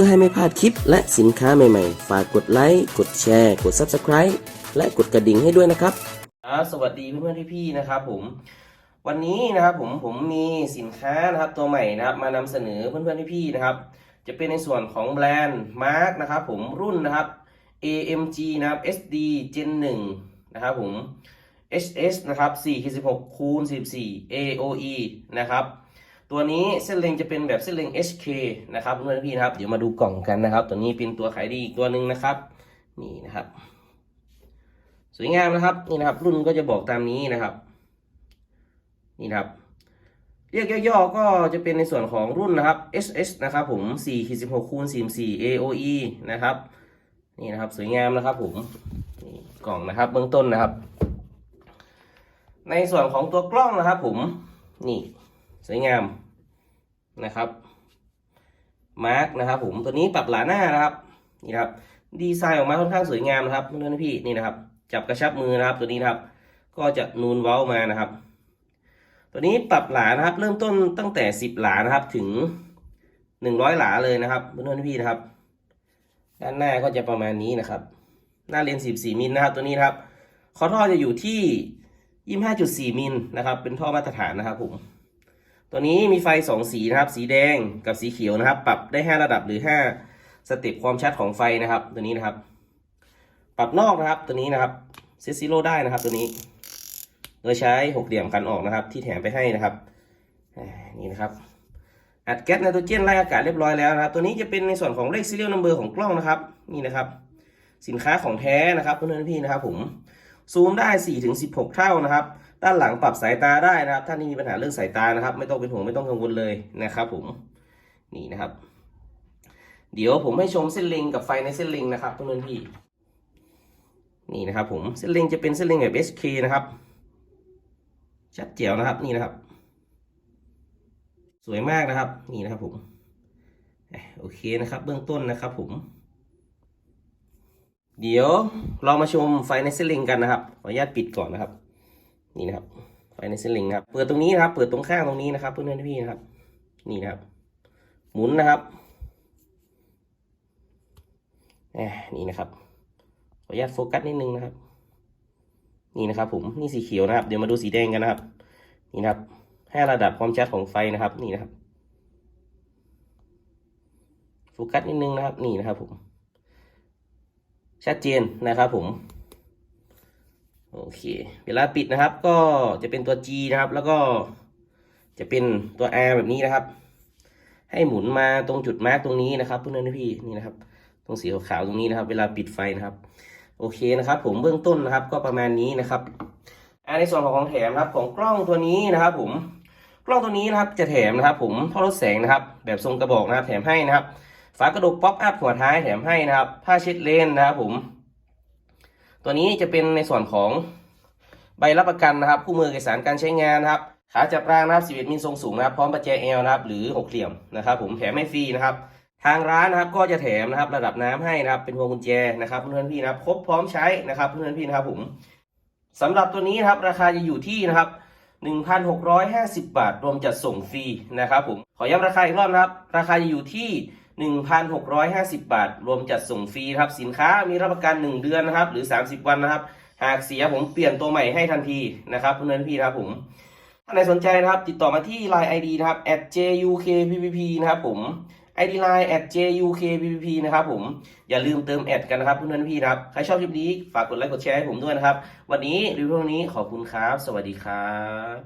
พื่อให้ไม่พลาดคลิปและสินค้าใหม่ๆ ฝากกดไลค์ กดแชร์ กด Subscribe และกดกระดิ่งให้ด้วยนะครับ สวัสดีเพื่อนๆพี่ๆนะครับผมวันนี้นะครับผมผมมีสินค้านะครับตัวใหม่นะครับมานำเสนอเพื่อนๆพี่ๆนะครับ จะเป็นในส่วนของแบรนด์มาร์กนะครับผมรุ่นนะครับ AMG นะครับ SD Gen 1นะครับผม HS นะครับ4 16คูณ14 AOE นะครับ ตัวนี้เส้นเล็งจะเป็นแบบเส้นเล็ง HK นะครับเพื่อนๆพี่นะครับ เดี๋ยวมาดูกล่องกันนะครับ ตัวนี้เป็นตัวขายดีอีกตัวหนึ่งนะครับ นี่นะครับ สวยงามนะครับนี่นะครับ รุ่นก็จะบอกตามนี้นะครับ นี่นะครับ เรียกย่อๆก็จะเป็นในส่วนของรุ่นนะครับ SS นะครับผม4 16คูณ44 AOE นะครับ นี่นะครับสวยงามนะครับผมนี่กล่องนะครับเบื้องต้นนะครับ ในส่วนของตัวกล้องนะครับผมนี่สวยงาม นะครับมาร์กนะครับผมตัวนี้ปรับหลาหน้านะครับนี่ครับดีไซน์ออกมาค่อนข้างสวยงามนะครับเพื่อนพี่นี่นะครับ จับกระชับมือนะครับ ตัวนี้นะครับ ก็จะนูนเว้ามานะครับ ตัวนี้ปรับหลานะครับ เริ่มต้นตั้งแต่สิบหลานะครับถึงหนึ่งร้อยหลาเลยนะครับเพื่อนพี่นะครับ ด้านหน้าก็จะประมาณนี้นะครับ หน้าเลนสิบสี่มิลนะครับ ตัวนี้นะครับคอท่อจะอยู่ที่ยี่ห้าจุดสี่มิลนะครับ เป็นท่อมาตรฐานนะครับผม ตัวนี้มีไฟสองสีนะครับ สีแดงกับสีเขียวนะครับ ปรับได้ห้าระดับหรือห้าสเต็ปความชัดของไฟนะครับ ตัวนี้นะครับ ปรับนอกนะครับตัวนี้นะครับเซตซิโร่ได้นะครับตัวนี้ โดยใช้หกเหลี่ยมกันออกนะครับ ที่แถมไปให้นะครับนี่นะครับอัดแก๊สไนโตรเจนไล่อากาศเรียบร้อยแล้วนะครับ ตัวนี้จะเป็นในส่วนของเลข serial number ของกล้องนะครับ นี่นะครับ สินค้าของแท้นะครับเพื่อนๆพี่นะครับ ผมซูมได้4ถึง16 เท่านะครับ ด้านหลังปรับสายตาได้นะครับ ท่านที่มีปัญหาเรื่องสายตานะครับ ไม่ต้องเป็นห่วงไม่ต้องกังวลเลยนะครับ ผมนี่นะครับ เดี๋ยวผมให้ชมเส้นเล็งกับไฟในเส้นเล็งนะครับเพื่อนพี่นี่นะครับ ผมเส้นเล็งจะเป็นเส้นเล็งแบบ HK นะครับชัดเจ๋วนะครับนี่นะครับ สวยมากนะครับ นี่นะครับ ผมโอเคนะครับ เบื้องต้นนะครับ ผม เดี๋ยวเรามาชมไฟในเส้นเล็งกันนะครับขออนุญาตปิดก่อนนะครับ นี่นะครับไฟในเส้นเล็งครับ เปิดตรงนี้นะครับ เปิดตรงข้างตรงนี้นะครับ เพื่อนๆพี่นะครับ นี่นะครับ หมุนนะครับนี่นะครับขออนุญาตโฟกัสนิดนึงนะครับ นี่นะครับผมนี่สีเขียวนะครับ เดี๋ยวมาดูสีแดงกันนะครับ นี่นะครับให้ระดับความชัดของไฟนะครับ นี่นะครับโฟกัสนิดนึงนะครับ นี่นะครับผม ชัดเจนนะครับผม โอเค เวลาปิดนะครับ ก็จะเป็นตัว G นะครับ แล้วก็จะเป็นตัว R แบบนี้นะครับ ให้หมุนมาตรงจุดมาร์กตรงนี้นะครับเพื่อนๆพี่นี่นะครับ ตรงสีขาวๆตรงนี้นะครับ เวลาปิดไฟนะครับ โอเคนะครับ ผมเบื้องต้นนะครับ ก็ประมาณนี้นะครับอ่าในส่วนของของแถมนะครับ ของกล้องตัวนี้นะครับ ผมกล้องตัวนี้นะครับจะแถมนะครับ ผมท่อลดแสงนะครับ แบบทรงกระบอกนะครับ แถมให้นะครับ ฝากระดกป๊อปอัพหัวท้ายแถมให้นะครับ ผ้าเช็ดเลนนะครับ ผม ตัวนี้จะเป็นในส่วนของใบรับประกันนะครับ คู่มือเอกสารการใช้งานนะครับ ขาจับรางนะครับ 11 มิลทรงสูงนะครับ พร้อมประแจเอลนะครับ หรือหกเหลี่ยมนะครับ ผมแถมให้ฟรีนะครับ ทางร้านนะครับก็จะแถมนะครับ ระดับน้ำให้นะครับ เป็นพวงกุญแจนะครับเพื่อนๆพี่นะครับ ครบพร้อมใช้นะครับเพื่อนๆพี่นะครับผมสำหรับตัวนี้นะครับราคาจะอยู่ที่นะครับ1,650 บาท รวมจัดส่งฟรีนะครับผม ขอย้ำราคาอีกรอบนะครับ ราคาจะอยู่ที่ 1,650 บาท รวมจัดส่งฟรีครับ สินค้ามีรับประกัน 1 เดือนนะครับ หรือ 30 วันนะครับ หากเสียผมเปลี่ยนตัวใหม่ให้ทันทีนะครับเพื่อนพี่ครับผมถ้าไหนสนใจนะครับ ติดต่อมาที่ Line ID นะครับ @jukppp นะครับผม ID Line @jukppp นะครับผม อย่าลืมเติมแอดกันนะครับเพื่อนพี่ครับ ใครชอบคลิปนี้ฝากกดไลค์กดแชร์ให้ผมด้วยนะครับ วันนี้รีวิวนี้ขอบคุณครับ สวัสดีครับ